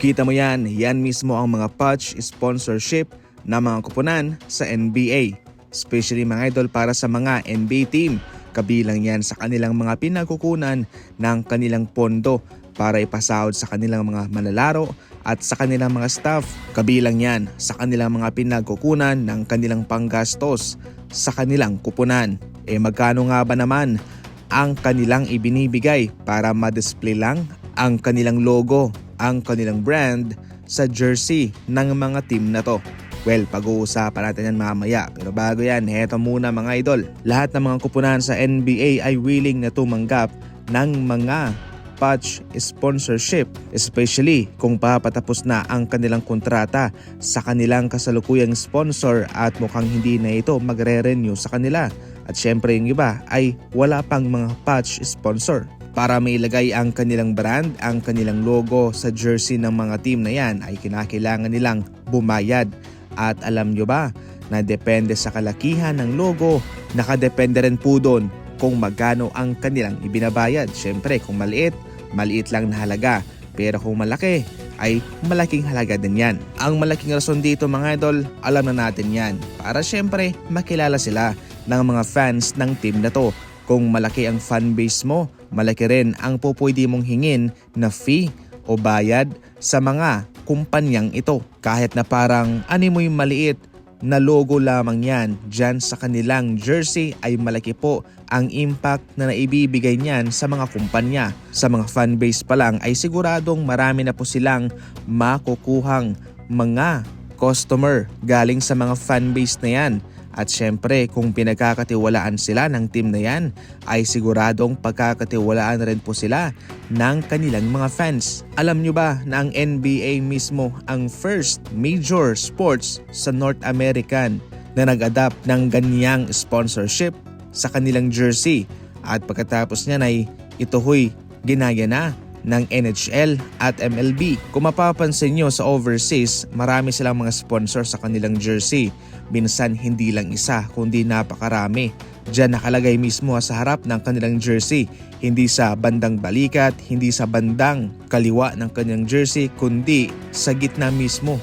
Kita mo yan, yan mismo ang mga patch sponsorship na mga kupunan sa NBA. Especially mga idol para sa mga NBA team. Kabilang yan sa kanilang mga pinagkukunan ng kanilang pondo para ipasahod sa kanilang mga manlalaro at sa kanilang mga staff. Kabilang yan sa kanilang mga pinagkukunan ng kanilang panggastos sa kanilang kupunan. E magkano nga ba naman ang kanilang ibinibigay para ma-display lang ang kanilang logo, ang kanilang brand sa jersey ng mga team na to. Well, pag-uusapan natin yan mamaya. Pero bago yan, heto muna mga idol. Lahat ng mga kupunan sa NBA ay willing na tumanggap ng mga patch sponsorship especially kung papatapos na ang kanilang kontrata sa kanilang kasalukuyang sponsor at mukhang hindi na ito magre-renew sa kanila. At syempre yung iba ay wala pang mga patch sponsor. Para mailagay ang kanilang brand, ang kanilang logo sa jersey ng mga team na yan ay kinakailangan nilang bumayad. At alam nyo ba na depende sa kalakihan ng logo, nakadepende rin po doon kung magkano ang kanilang ibinabayad. Syempre kung maliit, maliit lang na halaga. Pero kung malaki, ay malaking halaga din yan. Ang malaking rason dito mga idol, alam na natin yan. Para syempre makilala sila ng mga fans ng team na to. Kung malaki ang fanbase mo, malaki rin ang pupwede mong hingin na fee o bayad sa mga kumpanyang ito. Kahit na parang animoy maliit na logo lamang yan dyan sa kanilang jersey ay malaki po ang impact na naibibigay niyan sa mga kumpanya. Sa mga fanbase pa lang ay siguradong marami na po silang makukuhang mga customer galing sa mga fanbase na yan. At syempre kung pinagkakatiwalaan sila ng team na yan ay siguradong pagkakatiwalaan rin po sila ng kanilang mga fans. Alam nyo ba na ang NBA mismo ang first major sports sa North American na nag-adapt ng ganyang sponsorship sa kanilang jersey at pagkatapos niyan ay ito ho'y ginaya na ng NHL at MLB. Kung mapapansin nyo sa overseas, marami silang mga sponsor sa kanilang jersey. Minsan hindi lang isa, kundi napakarami. Diyan nakalagay mismo sa harap ng kanilang jersey. Hindi sa bandang balikat, hindi sa bandang kaliwa ng kanilang jersey, kundi sa gitna mismo.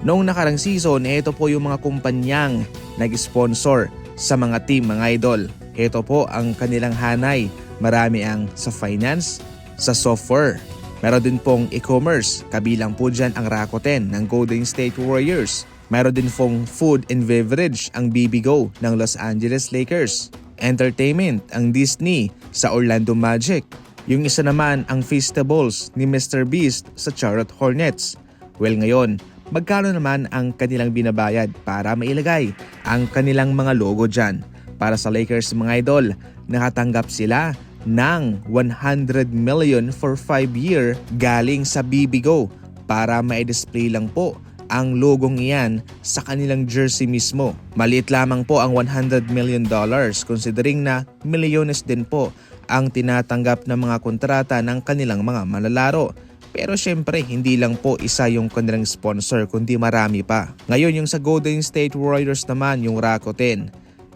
Noong nakarang season, ito po yung mga kumpanyang nag-sponsor sa mga team, mga idol. Ito po ang kanilang hanay. Marami ang sa finance, sa software. Meron din pong e-commerce, kabilang po dyan ang Rakuten ng Golden State Warriors. Meron din pong food and beverage ang BBGO ng Los Angeles Lakers. Entertainment ang Disney sa Orlando Magic. Yung isa naman ang Feastables ni Mr. Beast sa Charlotte Hornets. Well ngayon, magkano naman ang kanilang binabayad para mailagay ang kanilang mga logo dyan? Para sa Lakers mga idol, nakatanggap sila ng 100 million for 5 year galing sa BBGO para ma-display lang po ang logong iyan sa kanilang jersey mismo. Maliit lamang po ang 100 million dollars considering na milyones din po ang tinatanggap ng mga kontrata ng kanilang mga manlalaro. Pero syempre, hindi lang po isa yung kanilang sponsor kundi marami pa. Ngayon yung sa Golden State Warriors naman yung Rakuten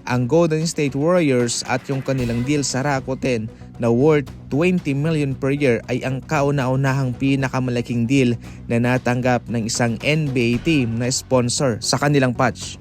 ang Golden State Warriors at yung kanilang deal sa Rakuten na worth 20 million per year ay ang kauna-unahang pinakamalaking deal na natanggap ng isang NBA team na sponsor sa kanilang patch.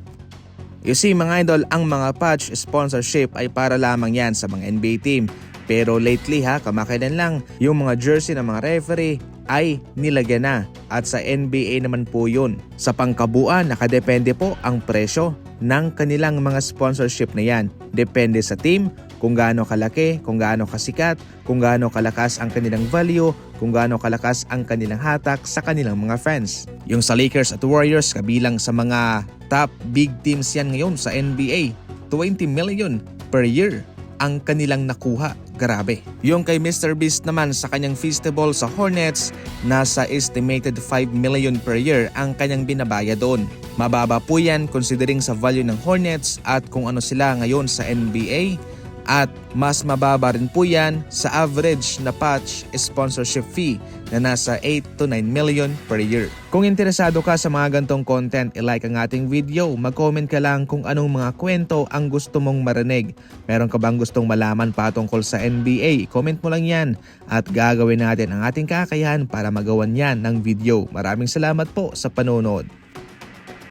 You see mga idol, ang mga patch sponsorship ay para lamang yan sa mga NBA team. Pero lately ha, kamakailan lang, yung mga jersey ng mga referee ay nilagyan na at sa NBA naman po yun. Sa pangkabuan, nakadepende po ang presyo ng kanilang mga sponsorship na yan. Depende sa team, kung gaano kalaki, kung gaano kasikat, kung gaano kalakas ang kanilang value, kung gaano kalakas ang kanilang hatak sa kanilang mga fans. Yung sa Lakers at Warriors, kabilang sa mga top big teams yan ngayon sa NBA, 20 million per year ang kanilang nakuha. Grabe. Yung kay Mr. Beast naman sa kanyang festival sa Hornets, nasa estimated 5 million per year ang kanyang binabaya doon. Mababa po yan considering sa value ng Hornets at kung ano sila ngayon sa NBA. At mas mababa rin po yan sa average na patch sponsorship fee na nasa 8 to 9 million per year. Kung interesado ka sa mga gantong content, ilike ang ating video, mag-comment ka lang kung anong mga kwento ang gusto mong marinig. Meron ka bang gustong malaman patungkol sa NBA? Comment mo lang yan at gagawin natin ang ating kakayahan para magawan yan ng video. Maraming salamat po sa panonood.